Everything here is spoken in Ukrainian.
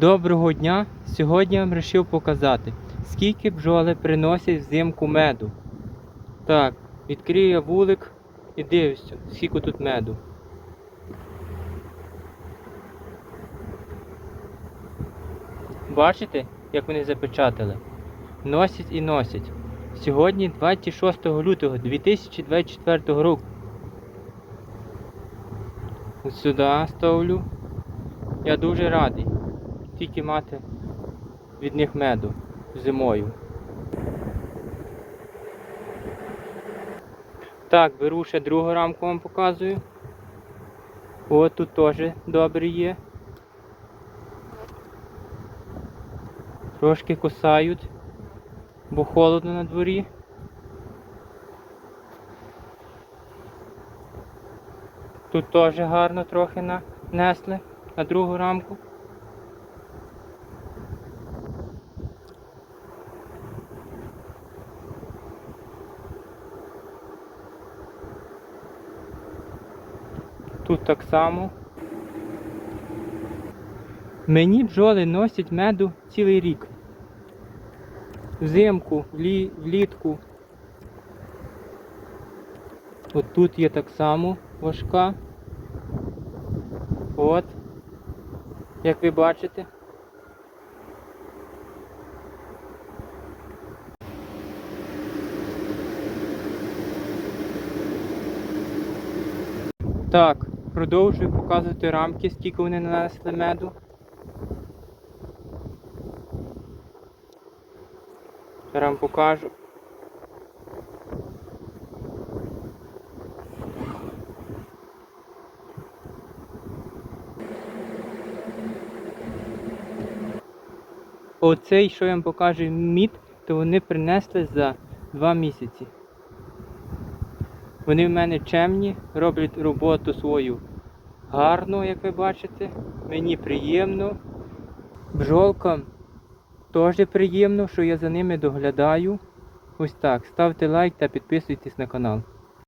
Доброго дня! Сьогодні я вам вирішив показати, скільки бджоли приносять взимку меду. Так, відкрию я вулик і дивлюся, скільки тут меду. Бачите, як вони запечатали? Носять і носять. Сьогодні 26 лютого 2024 року. Сюди ставлю. Я дуже радий тільки мати від них меду зимою. Так, беру ще другу рамку вам показую. О, тут теж добре є. Трошки кусають, бо холодно на дворі. Тут теж гарно трохи нанесли на другу рамку. Тут так само. Мені бджоли носять меду цілий рік. Взимку, влі, влітку. От тут є так само важка. От. Як ви бачите. Так, продовжую показувати рамки, скільки вони нанесли меду. Зараз вам покажу. Оцей, що я вам покажу, мід, то вони принесли за 2 місяці. Вони в мене чемні, роблять роботу свою гарно, як ви бачите. Мені приємно. Бжолкам теж приємно, що я за ними доглядаю. Ось так. Ставте лайк та підписуйтесь на канал.